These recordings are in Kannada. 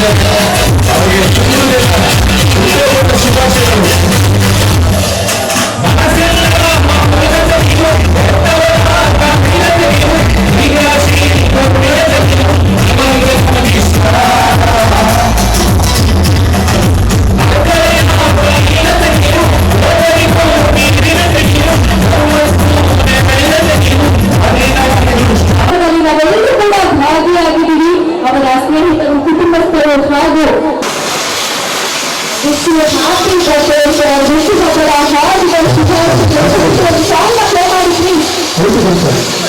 だけああい。う普通ですから普通は私はしてたんです கொடுத்தார்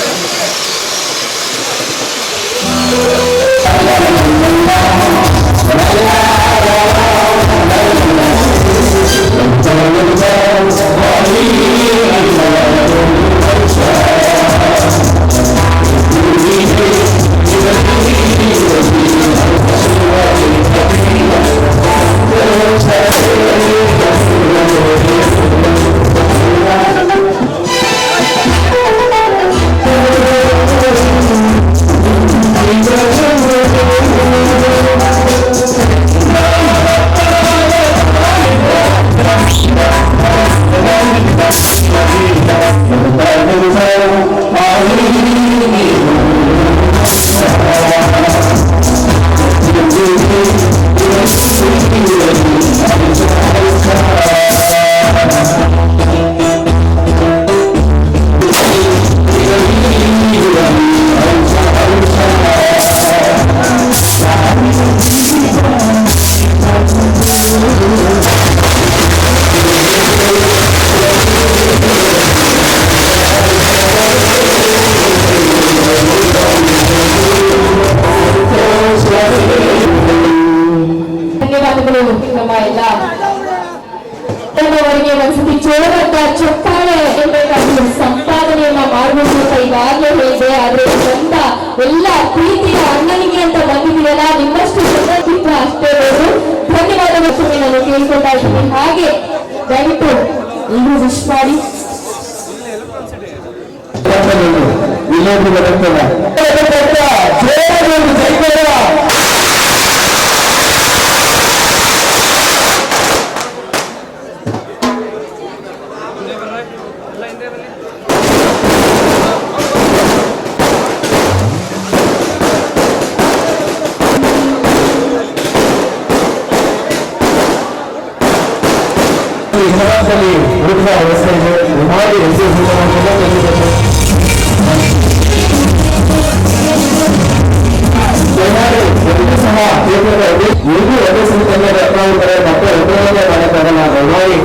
ದಯಮಾಡಿ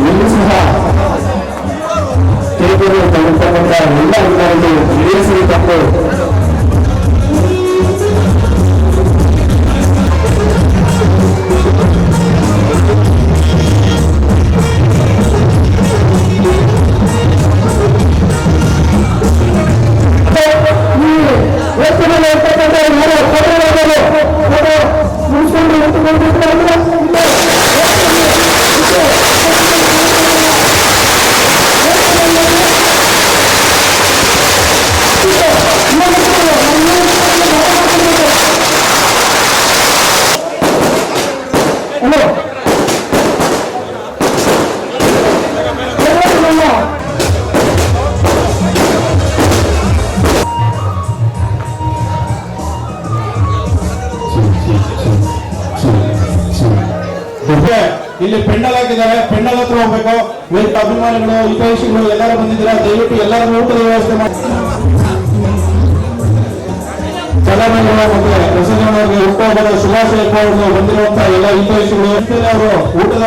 ಎಲ್ಲರೂ ಸಹ ಕ್ಷೇತ್ರದಲ್ಲಿ ತಗೊಳ್ತಕ್ಕಂಥ ಎಲ್ಲ ಅಧಿಕಾರಿಗಳು ಹಿರಿಯ ತಪ್ಪು ವಸ್ತುಗಳು ಇರ್ತಕ್ಕಂಥ ಯಾರು ಫೋಟೋಗಳು ಫೋಟೋ ಮುಗಿಸ್ಕೊಂಡು ಅಭಿಮಾನಿಗಳು ಹಿತೈಷಿಗಳು ಎಲ್ಲರೂ ಬಂದಿದ್ದೀರಾ? ದಯವಿಟ್ಟು ಎಲ್ಲರೂ ಊಟದ ವ್ಯವಸ್ಥೆ ಮಾಡಿ. ಮತ್ತೆ ಹುಟ್ಟುಹಬ್ಬದ ಶುಭಾಶಯ ಕೋರಲು ಬಂದಿರುವಂತಹ ಎಲ್ಲ ಹಿತೈಷಿಗಳು. ಅವರು ಊಟದ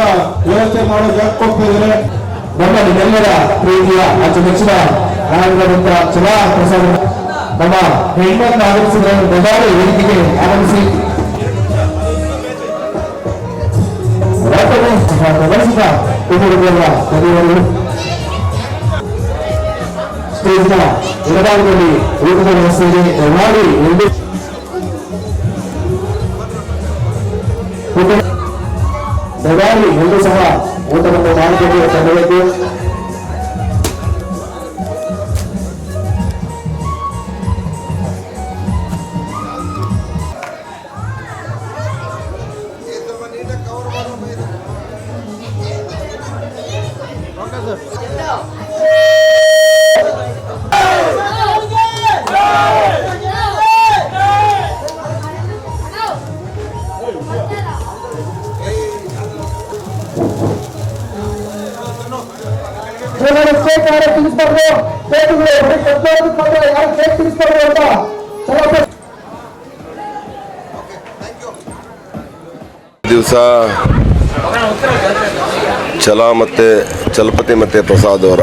ವ್ಯವಸ್ಥೆ ಮಾಡೋ ಕೊಡ್ತಾ ಇದ್ದಾರೆ. ನಮ್ಮ ನಿಮ್ಮೆಲ್ಲರ ಪ್ರೀತಿಯ ಅತಿ ಮೆಚ್ಚಿನ ಚಲಾ ಪ್ರಸಾದ ನಮ್ಮ ಹೆಣ್ಣನ್ನು ಆಗಮಿಸಿದ ದೊಡ್ಡ ವೇದಿಕೆಗೆ ಆಗಮಿಸಿ. ರಾತ್ರಿ ಪ್ರದರ್ಶಿತ ಕುಟುಂಬಗಳ ಕರೆಯುವರು ಸ್ಟೇಜ್ನ ಎಡಭಾಗದಲ್ಲಿ ಊಟದ ವ್ಯವಸ್ಥೆ ಇದೆ ದಯಮಾಡಿ ಎಂದು ಊಟ ದಯಮಾಡಿ ಎಲ್ಲರೂ ಸಹ ಯು ಛಲ ಮತ್ತು ಚಲಪತಿ ಮತ್ತು ಪ್ರಸಾದ್ ಅವರ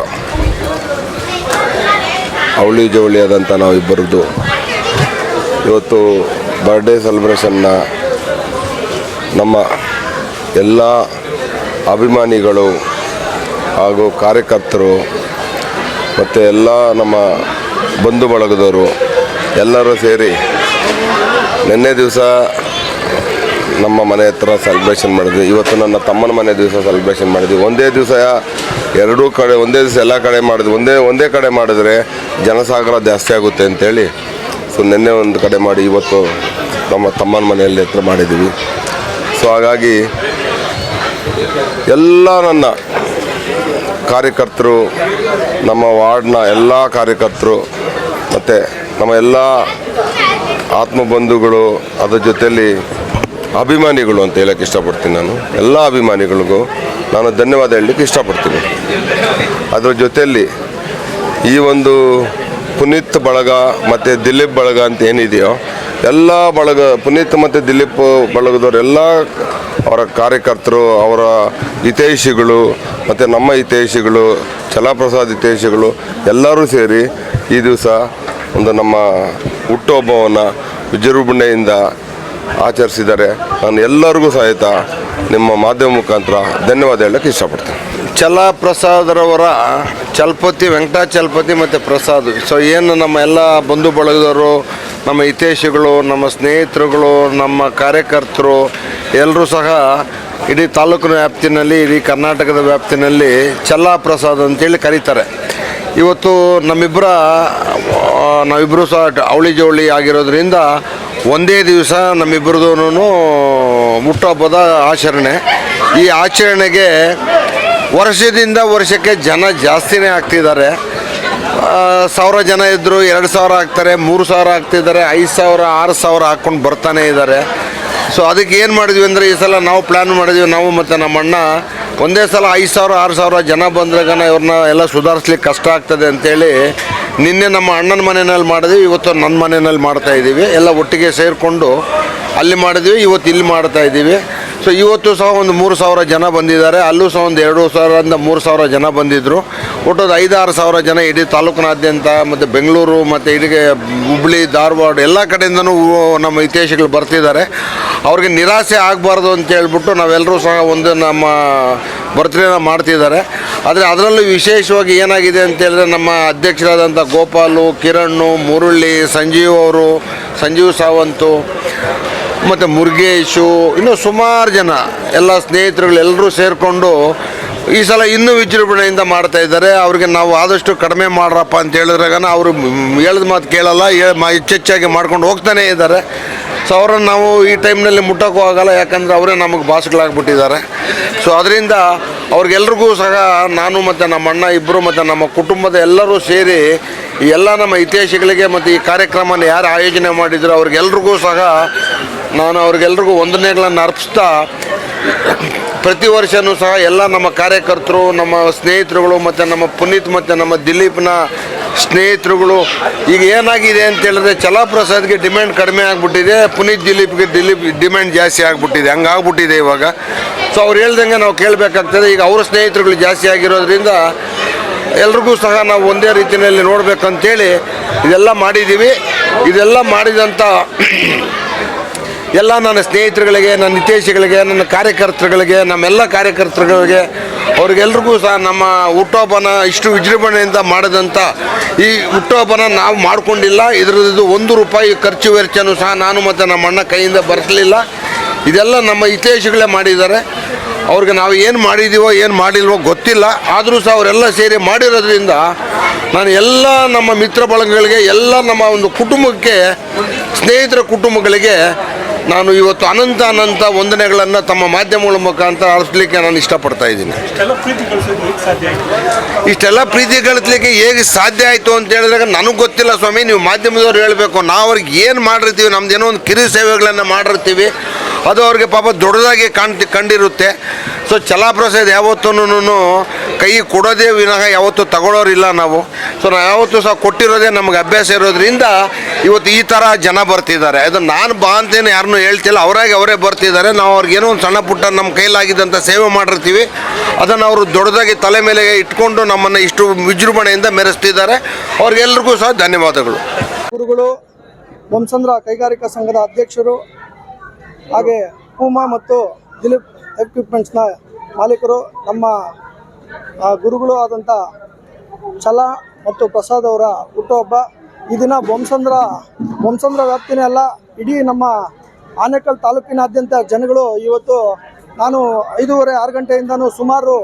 ಅವಳಿ ಜವಳಿ ಆದಂಥ ನಾವಿಬ್ಬರದ್ದು. ಇವತ್ತು ಬರ್ಡೇ ಸೆಲೆಬ್ರೇಷನ್ನ ನಮ್ಮ ಎಲ್ಲ ಅಭಿಮಾನಿಗಳು ಹಾಗೂ ಕಾರ್ಯಕರ್ತರು ಮತ್ತು ಎಲ್ಲ ನಮ್ಮ ಬಂಧು ಬಳಗದವರು ಎಲ್ಲರೂ ಸೇರಿ ನಿನ್ನೆ ದಿವಸ ನಮ್ಮ ಮನೆ ಹತ್ರ ಸೆಲೆಬ್ರೇಷನ್ ಮಾಡಿದ್ವಿ. ಇವತ್ತು ನನ್ನ ತಮ್ಮನ ಮನೆ ದಿವಸ ಸೆಲೆಬ್ರೇಷನ್ ಮಾಡಿದ್ವಿ. ಒಂದೇ ದಿವಸ ಎರಡೂ ಕಡೆ, ಒಂದೇ ದಿವಸ ಎಲ್ಲ ಕಡೆ ಮಾಡಿದ್ವಿ. ಒಂದೇ ಒಂದೇ ಕಡೆ ಮಾಡಿದ್ರೆ ಜನಸಾಗರ ಜಾಸ್ತಿ ಆಗುತ್ತೆ ಅಂತೇಳಿ. ಸೊ ನಿನ್ನೆ ಒಂದು ಕಡೆ ಮಾಡಿ ಇವತ್ತು ನಮ್ಮ ತಮ್ಮನ ಮನೆಯಲ್ಲಿ ಹತ್ರ ಮಾಡಿದ್ದೀವಿ ಸೊ ಹಾಗಾಗಿ ಎಲ್ಲ ನನ್ನ ಕಾರ್ಯಕರ್ತರು, ನಮ್ಮ ವಾರ್ಡ್ನ ಎಲ್ಲ ಕಾರ್ಯಕರ್ತರು, ಮತ್ತು ನಮ್ಮ ಎಲ್ಲ ಆತ್ಮಬಂಧುಗಳು, ಅದರ ಜೊತೆಯಲ್ಲಿ ಅಭಿಮಾನಿಗಳು ಅಂತ ಹೇಳಕ್ಕೆ ಇಷ್ಟಪಡ್ತೀನಿ ನಾನು. ಎಲ್ಲ ಅಭಿಮಾನಿಗಳಿಗೂ ನಾನು ಧನ್ಯವಾದ ಹೇಳಲಿಕ್ಕೆ ಇಷ್ಟಪಡ್ತೀನಿ. ಅದರ ಜೊತೆಯಲ್ಲಿ ಈ ಒಂದು ಪುನೀತ್ ಬಳಗ ಮತ್ತು ದಿಲೀಪ್ ಬಳಗ ಅಂತ ಏನಿದೆಯೋ, ಎಲ್ಲ ಬಳಗ, ಪುನೀತ್ ಮತ್ತು ದಿಲೀಪ್ ಬಳಗದವರೆಲ್ಲ ಅವರ ಕಾರ್ಯಕರ್ತರು, ಅವರ ಹಿತೈಷಿಗಳು ಮತ್ತು ನಮ್ಮ ಹಿತೈಷಿಗಳು, ಛಲಪ್ರಸಾದ್ ಹಿತೈಷಿಗಳು ಎಲ್ಲರೂ ಸೇರಿ ಈ ದಿವಸ ಒಂದು ನಮ್ಮ ಹುಟ್ಟುಹಬ್ಬವನ್ನು ವಿಜೃಂಭಣೆಯಿಂದ ಆಚರಿಸಿದ್ದಾರೆ. ನಾನು ಎಲ್ಲರಿಗೂ ಸಹಿತ ನಿಮ್ಮ ಮಾಧ್ಯಮ ಮುಖಾಂತರ ಧನ್ಯವಾದ ಹೇಳಕ್ಕೆ ಇಷ್ಟಪಡ್ತೀನಿ. ಛಲ ಪ್ರಸಾದರವರ ಚಲಪತಿ ವೆಂಕಟಾಚಲಪತಿ ಮತ್ತು ಪ್ರಸಾದ್. ಸೊ ಏನು ನಮ್ಮ ಎಲ್ಲ ಬಂಧು ಬಳಗದವರು, ನಮ್ಮ ಹಿತೇಶಿಗಳು ನಮ್ಮ ಸ್ನೇಹಿತರುಗಳು, ನಮ್ಮ ಕಾರ್ಯಕರ್ತರು ಎಲ್ಲರೂ ಸಹ ಇಡೀ ತಾಲೂಕಿನ ವ್ಯಾಪ್ತಿನಲ್ಲಿ, ಇಡೀ ಕರ್ನಾಟಕದ ವ್ಯಾಪ್ತಿನಲ್ಲಿ ಪ್ರಸಾದ್ ಅಂತೇಳಿ ಕರೀತಾರೆ. ಇವತ್ತು ನಮ್ಮಿಬ್ಬರ ನಾವಿಬ್ಬರು ಸಹ ಅವಳಿ ಜವಳಿ ಆಗಿರೋದ್ರಿಂದ ಒಂದೇ ದಿವಸ ನಮ್ಮಿಬ್ಬರದೂ ಹುಟ್ಟುಹಬ್ಬದ ಆಚರಣೆ. ಈ ಆಚರಣೆಗೆ ವರ್ಷದಿಂದ ವರ್ಷಕ್ಕೆ ಜನ ಜಾಸ್ತಿನೇ ಆಗ್ತಿದ್ದಾರೆ. ಸಾವಿರ ಜನ ಇದ್ದರು ಎರಡು ಸಾವಿರ ಆಗ್ತಾರೆ, ಮೂರು ಸಾವಿರ ಆಗ್ತಿದ್ದಾರೆ, ಐದು ಸಾವಿರ, ಆರು ಸಾವಿರ ಹಾಕ್ಕೊಂಡು ಬರ್ತಾನೆ ಇದ್ದಾರೆ. ಸೊ ಅದಕ್ಕೆ ಏನು ಮಾಡಿದ್ವಿ ಅಂದರೆ ಈ ಸಲ ನಾವು ಪ್ಲ್ಯಾನ್ ಮಾಡಿದ್ವಿ, ನಾವು ಮತ್ತು ನಮ್ಮ ಅಣ್ಣ ಒಂದೇ ಸಲ ಐದು ಸಾವಿರ, ಆರು ಸಾವಿರ ಜನ ಬಂದ್ರಾಗ ಇವ್ರನ್ನ ಎಲ್ಲ ಸುಧಾರಿಸ್ಲಿಕ್ಕೆ ಕಷ್ಟ ಆಗ್ತದೆ ಅಂತೇಳಿ ನಿನ್ನೆ ನಮ್ಮ ಅಣ್ಣನ ಮನೆಯಲ್ಲಿ ಮಾಡಿದ್ವಿ, ಇವತ್ತು ನನ್ನ ಮನೆಯಲ್ಲಿ ಮಾಡ್ತಾ ಇದ್ದೀವಿ ಎಲ್ಲ ಒಟ್ಟಿಗೆ ಸೇರಿಕೊಂಡು ಅಲ್ಲಿ ಮಾಡಿದ್ವಿ, ಇವತ್ತು ಇಲ್ಲಿ ಮಾಡ್ತಾ ಇದ್ದೀವಿ ಸೊ ಇವತ್ತು ಸಹ ಒಂದು ಮೂರು ಸಾವಿರ ಜನ ಬಂದಿದ್ದಾರೆ. ಅಲ್ಲೂ ಸಹ ಒಂದು ಎರಡು ಸಾವಿರದಿಂದ ಮೂರು ಸಾವಿರ ಜನ ಬಂದಿದ್ದರು ಒಟ್ಟು ಒಂದು ಐದಾರು ಸಾವಿರ ಜನ ಇಡೀ ತಾಲೂಕಿನಾದ್ಯಂತ ಮತ್ತು ಬೆಂಗಳೂರು ಮತ್ತು ಇಡೀ ಹುಬ್ಳಿ, ಧಾರವಾಡ ಎಲ್ಲ ಕಡೆಯಿಂದನೂ ನಮ್ಮ ಇತಿಹಾಸಗಳು ಬರ್ತಿದ್ದಾರೆ. ಅವ್ರಿಗೆ ನಿರಾಸೆ ಆಗಬಾರ್ದು ಅಂತ ಹೇಳ್ಬಿಟ್ಟು ನಾವೆಲ್ಲರೂ ಸಹ ಒಂದು ನಮ್ಮ ಬರ್ತ್ಡೇನ ಮಾಡ್ತಿದ್ದಾರೆ. ಆದರೆ ಅದರಲ್ಲೂ ವಿಶೇಷವಾಗಿ ಏನಾಗಿದೆ ಅಂತ ಹೇಳಿದ್ರೆ ನಮ್ಮ ಅಧ್ಯಕ್ಷರಾದಂಥ ಗೋಪಾಲು ಕಿರಣ್ ಮುರುಳಿ, ಸಂಜೀವ್ ಅವರು, ಸಂಜೀವ್ ಸಾವಂತು ಮತ್ತು ಮುರುಗೇಶು, ಇನ್ನೂ ಸುಮಾರು ಜನ, ಎಲ್ಲ ಸ್ನೇಹಿತರುಗಳು ಎಲ್ಲರೂ ಸೇರಿಕೊಂಡು ಈ ಸಲ ಇನ್ನೂ ವಿಜೃಂಭಣೆಯಿಂದ ಮಾಡ್ತಾ ಇದ್ದಾರೆ. ಅವ್ರಿಗೆ ನಾವು ಆದಷ್ಟು ಕಡಿಮೆ ಮಾಡ್ರಪ್ಪ ಅಂತ ಹೇಳಿದ್ರಾಗ ಅವರು ಹೇಳಿದ ಮಾತು ಕೇಳಲ್ಲ ಹೆಚ್ಚೆಚ್ಚಾಗಿ ಮಾಡ್ಕೊಂಡು ಹೋಗ್ತಾನೇ ಇದ್ದಾರೆ. ಸೊ ಅವರನ್ನು ನಾವು ಈ ಟೈಮ್ನಲ್ಲಿ ಮುಟ್ಟೋಕ್ಕೂ ಆಗಲ್ಲ, ಯಾಕಂದರೆ ಅವರೇ ನಮಗೆ ಬಾಸ್ಗಳಾಗ್ಬಿಟ್ಟಿದ್ದಾರೆ. ಸೊ ಅದರಿಂದ ಅವ್ರಿಗೆಲ್ರಿಗೂ ಸಹ ನಾನು ಮತ್ತು ನಮ್ಮ ಅಣ್ಣ ಇಬ್ಬರು ಮತ್ತು ನಮ್ಮ ಕುಟುಂಬದ ಎಲ್ಲರೂ ಸೇರಿ ಎಲ್ಲ ನಮ್ಮ ಹಿತೈಷಿಗಳಿಗೆ ಮತ್ತು ಈ ಕಾರ್ಯಕ್ರಮನ ಯಾರು ಆಯೋಜನೆ ಮಾಡಿದ್ರು ಅವ್ರಿಗೆಲ್ರಿಗೂ ಸಹ ನಾನು ಅವ್ರಿಗೆಲ್ರಿಗೂ ವಂದನೆಗಳನ್ನು ಅರ್ಪಿಸ್ತಾ ಪ್ರತಿ ವರ್ಷವೂ ಸಹ ಎಲ್ಲ ನಮ್ಮ ಕಾರ್ಯಕರ್ತರು, ನಮ್ಮ ಸ್ನೇಹಿತರುಗಳು ಮತ್ತು ನಮ್ಮ ಪುನೀತ್ ಮತ್ತು ನಮ್ಮ ದಿಲೀಪ್ನ ಸ್ನೇಹಿತರುಗಳು, ಈಗ ಏನಾಗಿದೆ ಅಂತ ಹೇಳಿದ್ರೆ ಚಲಾಪ್ರಸಾದ್ಗೆ ಡಿಮ್ಯಾಂಡ್ ಕಡಿಮೆ ಆಗಿಬಿಟ್ಟಿದೆ, ಪುನೀತ್ ದಿಲೀಪ್ಗೆ ದಿಲೀಪ್ ಡಿಮ್ಯಾಂಡ್ ಜಾಸ್ತಿ ಆಗಿಬಿಟ್ಟಿದೆ ಹಂಗಾಗ್ಬಿಟ್ಟಿದೆ ಇವಾಗ. ಸೊ ಅವ್ರು ಹೇಳ್ದಂಗೆ ನಾವು ಕೇಳಬೇಕಾಗ್ತದೆ, ಈಗ ಅವ್ರ ಸ್ನೇಹಿತರುಗಳು ಜಾಸ್ತಿ ಆಗಿರೋದ್ರಿಂದ ಎಲ್ರಿಗೂ ಸಹ ನಾವು ಒಂದೇ ರೀತಿಯಲ್ಲಿ ನೋಡಬೇಕಂತೇಳಿ ಇದೆಲ್ಲ ಮಾಡಿದ್ದೀವಿ. ಇದೆಲ್ಲ ಮಾಡಿದಂಥ ಎಲ್ಲ ನನ್ನ ಸ್ನೇಹಿತರುಗಳಿಗೆ, ನನ್ನ ಹಿತೇಶಿಗಳಿಗೆ ನನ್ನ ಕಾರ್ಯಕರ್ತರುಗಳಿಗೆ, ನಮ್ಮೆಲ್ಲ ಕಾರ್ಯಕರ್ತರುಗಳಿಗೆ, ಅವ್ರಿಗೆಲ್ರಿಗೂ ಸಹ ನಮ್ಮ ಹುಟ್ಟುಹಬ್ಬನ ಇಷ್ಟು ವಿಜೃಂಭಣೆಯಿಂದ ಮಾಡಿದಂಥ ಈ ಹುಟ್ಟುಹಬ್ಬನ ನಾವು ಮಾಡಿಕೊಂಡಿಲ್ಲ. ಇದರದ್ದು ಒಂದು ರೂಪಾಯಿ ಖರ್ಚು ವೆಚ್ಚನೂ ಸಹ ನಾನು ಮತ್ತು ನಮ್ಮ ಅಣ್ಣ ಕೈಯಿಂದ ಬರೆಸಲಿಲ್ಲ ಇದೆಲ್ಲ ನಮ್ಮ ಹಿತೇಶಿಗಳೇ ಮಾಡಿದ್ದಾರೆ. ಅವ್ರಿಗೆ ನಾವು ಏನು ಮಾಡಿದ್ದೀವೋ ಏನು ಮಾಡಿಲ್ವೋ ಗೊತ್ತಿಲ್ಲ. ಆದರೂ ಸಹ ಅವರೆಲ್ಲ ಸೇರಿ ಮಾಡಿರೋದ್ರಿಂದ ನಾನು ಎಲ್ಲ ನಮ್ಮ ಮಿತ್ರ ಬಳಗಗಳಿಗೆ ಎಲ್ಲ ನಮ್ಮ ಒಂದು ಕುಟುಂಬಕ್ಕೆ ಸ್ನೇಹಿತರ ಕುಟುಂಬಗಳಿಗೆ ನಾನು ಇವತ್ತು ಅನಂತ ಅನಂತ ವಂದನೆಗಳನ್ನು ತಮ್ಮ ಮಾಧ್ಯಮಗಳ ಮುಖಾಂತರ ಅಳಿಸ್ಲಿಕ್ಕೆ ನಾನು ಇಷ್ಟಪಡ್ತಾ ಇದ್ದೀನಿ. ಇಷ್ಟೆಲ್ಲ ಪ್ರೀತಿ ಇಷ್ಟೆಲ್ಲ ಗಳಿಸ್ಲಿಕ್ಕೆ ಹೇಗೆ ಸಾಧ್ಯ ಆಯಿತು ಅಂತ ಹೇಳಿದಾಗ ನನಗೆ ಗೊತ್ತಿಲ್ಲ ಸ್ವಾಮಿ ನೀವು ಮಾಧ್ಯಮದವ್ರು ಹೇಳಬೇಕು. ನಾವು ಅವ್ರಿಗೆ ಏನು ಮಾಡಿರ್ತೀವಿ ನಮ್ದೇನೋ ಒಂದು ಕಿರು ಸೇವೆಗಳನ್ನು ಮಾಡಿರ್ತೀವಿ. ಅದು ಅವ್ರಿಗೆ ಪಾಪ ದೊಡ್ಡದಾಗಿ ಕಾಣ್ತಿ ಕಂಡಿರುತ್ತೆ. ಸೊ ಚಲಾಪ್ರಸಾದ್ ಯಾವತ್ತೂ ಕೈ ಕೊಡೋದೇ ವಿನಃ ಯಾವತ್ತೂ ತಗೊಳ್ಳೋರಿಲ್ಲ ನಾವು. ಸೊ ನಾವು ಯಾವತ್ತೂ ಸಹ ಕೊಟ್ಟಿರೋದೇ ನಮಗೆ ಅಭ್ಯಾಸ ಇರೋದ್ರಿಂದ ಇವತ್ತು ಈ ಥರ ಜನ ಬರ್ತಿದ್ದಾರೆ. ಅದು ನಾನು ಬಾ ಅಂತೇನು ಯಾರನ್ನೂ ಹೇಳ್ತಿಲ್ಲ. ಅವರಾಗಿ ಅವರೇ ಬರ್ತಿದ್ದಾರೆ. ನಾವು ಅವ್ರಿಗೇನೋ ಒಂದು ಸಣ್ಣ ಪುಟ್ಟ ನಮ್ಮ ಕೈಲಾಗಿದ್ದಂಥ ಸೇವೆ ಮಾಡಿರ್ತೀವಿ. ಅದನ್ನು ಅವರು ದೊಡ್ಡದಾಗಿ ತಲೆ ಮೇಲೆ ಇಟ್ಕೊಂಡು ನಮ್ಮನ್ನು ಇಷ್ಟು ವಿಜೃಂಭಣೆಯಿಂದ ಮೆರೆಸ್ತಿದ್ದಾರೆ. ಅವ್ರಿಗೆಲ್ರಿಗೂ ಸಹ ಧನ್ಯವಾದಗಳು. ಗುರುಗಳು ವಂಸಂದ್ರ ಕೈಗಾರಿಕಾ ಸಂಘದ ಅಧ್ಯಕ್ಷರು ಹಾಗೆ ಪೂಮಾ ಮತ್ತು ದಿಲೀಪ್ ಎಕ್ವಿಪ್ಮೆಂಟ್ಸ್ನ ಮಾಲೀಕರು ನಮ್ಮ ಗುರುಗಳು ಆದಂಥ ಛಲ ಮತ್ತು ಪ್ರಸಾದ್ ಅವರ ಹುಟ್ಟುಹಬ್ಬ. ಈ ದಿನ ಬೊಮ್ಸಂದ್ರ ಬೊಮ್ಸಂದ್ರ ವ್ಯಾಪ್ತಿನೇ ಅಲ್ಲ, ಇಡೀ ನಮ್ಮ ಆನೇಕಲ್ ತಾಲೂಕಿನಾದ್ಯಂತ ಜನಗಳು ಇವತ್ತು ನಾನು ಐದೂವರೆ, ಆರು ಗಂಟೆಯಿಂದನೂ ಸುಮಾರು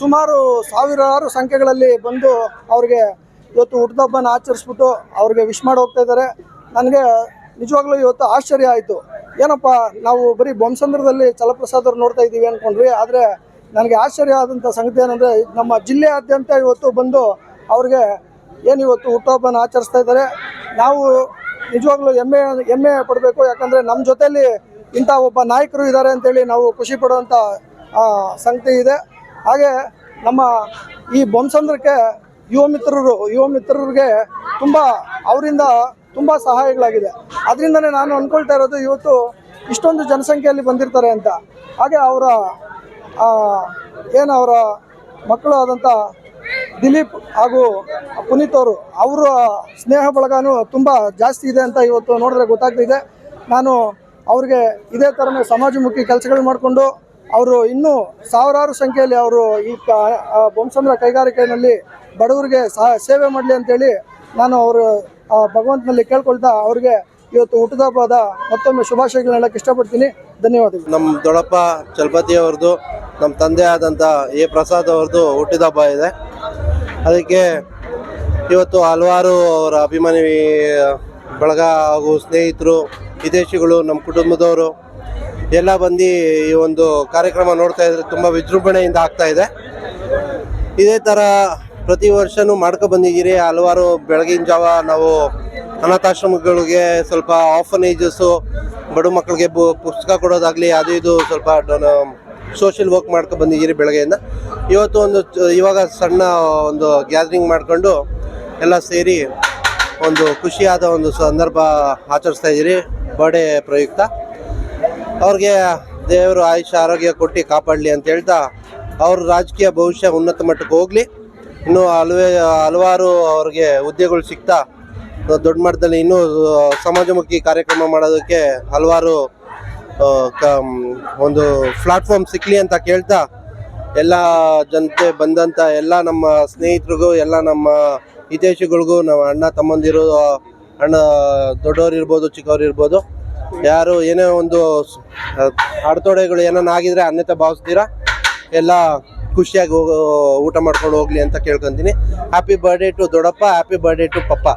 ಸುಮಾರು ಸಾವಿರಾರು ಸಂಖ್ಯೆಗಳಲ್ಲಿ ಬಂದು ಅವ್ರಿಗೆ ಇವತ್ತು ಹುಟ್ಟುಹಬ್ಬನ ಆಚರಿಸ್ಬಿಟ್ಟು ಅವ್ರಿಗೆ ವಿಶ್ ಮಾಡಿ ಹೋಗ್ತಾ ಇದ್ದಾರೆ. ನನಗೆ ನಿಜವಾಗ್ಲೂ ಇವತ್ತು ಆಶ್ಚರ್ಯ ಆಯಿತು. ಏನಪ್ಪ, ನಾವು ಬರೀ ಬೊಮ್ಮಸಂದ್ರದಲ್ಲಿ ಚಲಪ್ರಸಾದ್ ಅವ್ರು ನೋಡ್ತಾ ಇದ್ದೀವಿ ಅಂದ್ಕೊಂಡ್ವಿ ಆದರೆ ನನಗೆ ಆಶ್ಚರ್ಯ ಆದಂಥ ಸಂಗತಿ ಏನಂದರೆ, ನಮ್ಮ ಜಿಲ್ಲೆಯಾದ್ಯಂತ ಇವತ್ತು ಬಂದು ಅವ್ರಿಗೆ ಏನು ಇವತ್ತು ಹುಟ್ಟುಹಬ್ಬನ ಆಚರಿಸ್ತಾ ಇದ್ದಾರೆ. ನಾವು ನಿಜವಾಗ್ಲೂ ಹೆಮ್ಮೆ ಹೆಮ್ಮೆ ಪಡಬೇಕು, ಯಾಕಂದರೆ ನಮ್ಮ ಜೊತೆಯಲ್ಲಿ ಇಂಥ ಒಬ್ಬ ನಾಯಕರು ಇದ್ದಾರೆ ಅಂತೇಳಿ ನಾವು ಖುಷಿ ಪಡುವಂಥ ಸಂಗತಿ ಇದೆ. ಹಾಗೆ ನಮ್ಮ ಈ ಬೊಮ್ಮಸಂದ್ರಕ್ಕೆ ಯುವ ಮಿತ್ರರು, ಯುವ ಮಿತ್ರರಿಗೆ ತುಂಬ ಅವರಿಂದ ತುಂಬ ಸಹಾಯಗಳಾಗಿದೆ. ಅದರಿಂದನೇ ನಾನು ಅಂದ್ಕೊಳ್ತಾ ಇರೋದು ಇವತ್ತು ಇಷ್ಟೊಂದು ಜನಸಂಖ್ಯೆಯಲ್ಲಿ ಬಂದಿರ್ತಾರೆ ಅಂತ. ಹಾಗೆ ಅವರ ಏನು ಅವರ ಮಕ್ಕಳು ಆದಂಥ ದಿಲೀಪ್ ಹಾಗೂ ಪುನೀತ್ ಅವರು, ಅವರ ಸ್ನೇಹ ಬಳಗನೂ ತುಂಬ ಜಾಸ್ತಿ ಇದೆ ಅಂತ ಇವತ್ತು ನೋಡಿದ್ರೆ ಗೊತ್ತಾಗ್ತಿದೆ ನಾನು ಅವ್ರಿಗೆ ಇದೇ ಥರನೇ ಸಮಾಜಮುಖಿ ಕೆಲಸಗಳು ಮಾಡಿಕೊಂಡು ಅವರು ಇನ್ನೂ ಸಾವಿರಾರು ಸಂಖ್ಯೆಯಲ್ಲಿ ಅವರು ಈ ಬೊಮ್ಮಸಂದ್ರ ಕೈಗಾರಿಕೆಯಲ್ಲಿ ಬಡವರಿಗೆ ಸಹ ಸೇವೆ ಮಾಡಲಿ ಅಂತೇಳಿ ನಾನು ಅವರು ಭಗವಂತನಲ್ಲಿ ಕೇಳ್ಕೊಳ್ತಾ ಅವ್ರಿಗೆ ಇವತ್ತು ಹುಟ್ಟಿದ ಹಬ್ಬದ ಮತ್ತೊಮ್ಮೆ ಶುಭಾಶಯಗಳನ್ನ ಹೇಳಕ್ಕೆ ಇಷ್ಟಪಡ್ತೀನಿ. ಧನ್ಯವಾದಗಳು. ನಮ್ಮ ದೊಡ್ಡಪ್ಪ ಚಲಪತಿ ಅವ್ರದ್ದು ನಮ್ಮ ತಂದೆ ಆದಂಥ ಎ ಪ್ರಸಾದ್ ಅವ್ರದ್ದು ಹುಟ್ಟಿದ ಹಬ್ಬ ಇದೆ. ಅದಕ್ಕೆ ಇವತ್ತು ಹಲವಾರು ಅವರ ಅಭಿಮಾನಿ, ಬಳಗ ಹಾಗೂ ಸ್ನೇಹಿತರು, ವಿದೇಶಿಗಳು ನಮ್ಮ ಕುಟುಂಬದವರು ಎಲ್ಲ ಬಂದು ಈ ಒಂದು ಕಾರ್ಯಕ್ರಮ ನೋಡ್ತಾ ಇದ್ರೆ ತುಂಬ ವಿಜೃಂಭಣೆಯಿಂದ ಆಗ್ತಾ ಇದೆ. ಇದೇ ಥರ ಪ್ರತಿ ವರ್ಷನೂ ಮಾಡ್ಕೊ ಬಂದಿದ್ದೀರಿ. ಹಲವಾರು ಬೆಳಗಿನ ಜಾವ ನಾವು ಅನಾಥಾಶ್ರಮಗಳಿಗೆ ಸ್ವಲ್ಪ ಆಫನೇಜಸ್ಸು ಬಡ ಮಕ್ಕಳಿಗೆ ಬು, ಪುಸ್ತಕ ಕೊಡೋದಾಗಲಿ, ಅದು ಇದು ಸ್ವಲ್ಪ ಸೋಷಿಯಲ್ ವರ್ಕ್ ಮಾಡ್ಕೊ ಬಂದಿದ್ದೀರಿ ಬೆಳಗ್ಗೆಯಿಂದ. ಇವತ್ತು ಒಂದು ಇವಾಗ ಸಣ್ಣ ಒಂದು ಗ್ಯಾದರಿಂಗ್ ಮಾಡಿಕೊಂಡು ಎಲ್ಲ ಸೇರಿ ಒಂದು ಖುಷಿಯಾದ ಒಂದು ಸಂದರ್ಭ ಆಚರಿಸ್ತಾ ಇದ್ದೀರಿ. ಬರ್ಡೇ ಪ್ರಯುಕ್ತ. ಅವ್ರಿಗೆ ದೇವರು ಆಯುಷ್ಯ ಆರೋಗ್ಯ ಕೊಟ್ಟು ಕಾಪಾಡಲಿ ಅಂತ ಹೇಳ್ತಾ, ಅವ್ರ ರಾಜಕೀಯ ಭವಿಷ್ಯ ಉನ್ನತ ಮಟ್ಟಕ್ಕೆ ಹೋಗಲಿ. ಇನ್ನೂ ಹಲವೇ, ಹಲವಾರು ಅವ್ರಿಗೆ ಹುದ್ದೆಗಳು ಸಿಗ್ತಾ ದೊಡ್ಡ ಮಟ್ಟದಲ್ಲಿ ಇನ್ನೂ ಸಮಾಜಮುಖಿ ಕಾರ್ಯಕ್ರಮ ಮಾಡೋದಕ್ಕೆ ಹಲವಾರು ಒಂದು ಪ್ಲಾಟ್ಫಾರ್ಮ್ ಸಿಕ್ಕಲಿ ಅಂತ ಕೇಳ್ತಾ, ಎಲ್ಲ ಜನತೆ ಬಂದಂಥ ಎಲ್ಲ ನಮ್ಮ ಸ್ನೇಹಿತರಿಗೂ, ಎಲ್ಲ ನಮ್ಮ ಹಿತೈಷಿಗಳಿಗೂ, ನಮ್ಮ ಅಣ್ಣ ತಮ್ಮಂದಿರು ಅಣ್ಣ ದೊಡ್ಡವ್ರು ಇರ್ಬೋದು, ಚಿಕ್ಕವ್ರು ಇರ್ಬೋದು, ಯಾರು ಏನೇ ಒಂದು ಏನನ್ನ ಏನಾನ ಆಗಿದ್ರೆ ಅನ್ಯತೆ ಭಾವಿಸ್ತೀರಾ, ಎಲ್ಲ ಖುಷಿಯಾಗಿ ಹೋಗೋ, ಊಟ ಮಾಡ್ಕೊಂಡು ಹೋಗ್ಲಿ ಅಂತ ಕೇಳ್ಕೊಂತೀನಿ. ಹ್ಯಾಪಿ ಬರ್ಡೇ ಟು ದೊಡ್ಡಪ್ಪ ಹ್ಯಾಪಿ ಬರ್ಡೇ ಟು ಪಪ್ಪ.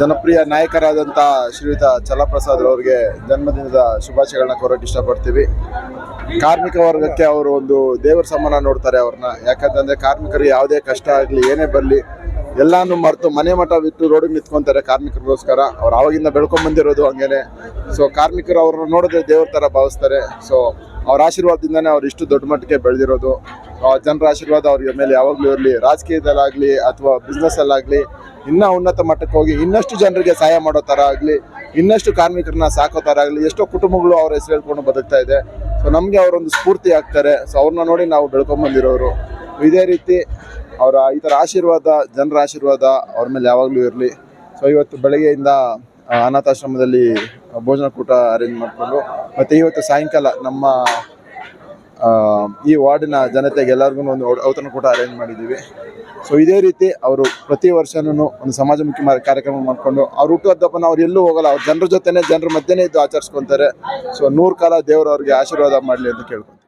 ಜನಪ್ರಿಯ ನಾಯಕರಾದಂಥ ಶ್ರೀಯುತ ಚಲಪ್ರಸಾದ್ ಅವರಿಗೆ ಜನ್ಮದಿನದ ಶುಭಾಶಯಗಳನ್ನ ಕೋರಕ್ಕೆ ಇಷ್ಟಪಡ್ತೀವಿ. ಕಾರ್ಮಿಕ ವರ್ಗಕ್ಕೆ ಅವರು ಒಂದು ದೇವರ ಸಮಾನ ನೋಡ್ತಾರೆ ಅವ್ರನ್ನ. ಯಾಕಂತಂದ್ರೆ ಕಾರ್ಮಿಕರು ಯಾವುದೇ ಕಷ್ಟ ಆಗಲಿ, ಏನೇ ಬರಲಿ, ಎಲ್ಲಾನು ಮರೆತು ಮನೆ ಮಠ ಬಿಟ್ಟು ರೋಡಿಗೆ ನಿಂತ್ಕೊಂತಾರೆ ಕಾರ್ಮಿಕರಿಗೋಸ್ಕರ. ಅವ್ರು ಆವಾಗಿಂದ ಬೆಳ್ಕೊಂಡ್ ಬಂದಿರೋದು ಹಂಗೇನೆ. ಸೊ ಕಾರ್ಮಿಕರು ಅವ್ರನ್ನ ನೋಡಿದ್ರೆ ದೇವ್ರ ಥರ ಭಾವಿಸ್ತಾರೆ. ಸೊ ಅವ್ರ ಆಶೀರ್ವಾದದಿಂದನೇ ಅವ್ರು ಇಷ್ಟು ದೊಡ್ಡ ಮಟ್ಟಕ್ಕೆ ಬೆಳೆದಿರೋದು. ಜನರ ಆಶೀರ್ವಾದ ಅವ್ರ ಮೇಲೆ ಯಾವಾಗಲೂ ಇರಲಿ, ರಾಜಕೀಯದಲ್ಲಾಗಲಿ ಅಥವಾ ಬಿಸ್ನೆಸ್ಸಲ್ಲಾಗಲಿ ಇನ್ನೂ ಉನ್ನತ ಮಟ್ಟಕ್ಕೆ ಹೋಗಿ ಇನ್ನಷ್ಟು ಜನರಿಗೆ ಸಹಾಯ ಮಾಡೋ ಥರ ಆಗಲಿ, ಇನ್ನಷ್ಟು ಕಾರ್ಮಿಕರನ್ನ ಸಾಕೋ ಥರ ಆಗಲಿ, ಎಷ್ಟೋ ಕುಟುಂಬಗಳು ಅವ್ರ ಹೆಸರು ಹೇಳ್ಕೊಂಡು ಬದುಕ್ತಾ ಇದೆ. ಸೊ ನಮಗೆ ಅವರೊಂದು ಸ್ಫೂರ್ತಿ ಆಗ್ತಾರೆ. ಸೊ ಅವ್ರನ್ನ ನೋಡಿ ನಾವು ಬೆಳ್ಕೊಂಬಂದಿರೋರು ಇದೇ ರೀತಿ ಅವರ ಈ ಥರ ಆಶೀರ್ವಾದ ಜನರ ಆಶೀರ್ವಾದ ಅವ್ರ ಮೇಲೆ ಯಾವಾಗಲೂ ಇರಲಿ. ಸೊ ಇವತ್ತು ಬೆಳಗ್ಗೆಯಿಂದ ಅನಾಥಾಶ್ರಮದಲ್ಲಿ ಭೋಜನ ಕೂಟ ಅರೇಂಜ್ ಮಾಡಿಕೊಂಡು, ಮತ್ತು ಇವತ್ತು ಸಾಯಂಕಾಲ ನಮ್ಮ ಈ ವಾರ್ಡಿನ ಜನತೆಗೆ ಎಲ್ಲರಿಗೂ ಒಂದು ಔತಣ ಕೂಟ ಅರೇಂಜ್ ಮಾಡಿದ್ದೀವಿ. ಸೊ ಇದೇ ರೀತಿ ಅವರು ಪ್ರತಿ ವರ್ಷನೂ ಒಂದು ಸಮಾಜಮುಖಿ ಕಾರ್ಯಕ್ರಮ ಮಾಡಿಕೊಂಡು ಅವ್ರು ಹುಟ್ಟುಹಬ್ಬನ ಅವ್ರು ಎಲ್ಲೂ ಹೋಗಲ್ಲ, ಅವ್ರ ಜನರ ಜೊತೆನೇ, ಜನರ ಮಧ್ಯೆನೇ ಇದ್ದು ಆಚರಿಸ್ಕೊತಾರೆ. ಸೊ ನೂರು ಕಾಲ ದೇವರು ಅವ್ರಿಗೆ ಆಶೀರ್ವಾದ ಮಾಡಲಿ ಅಂತ ಕೇಳ್ಕೊಂತೀನಿ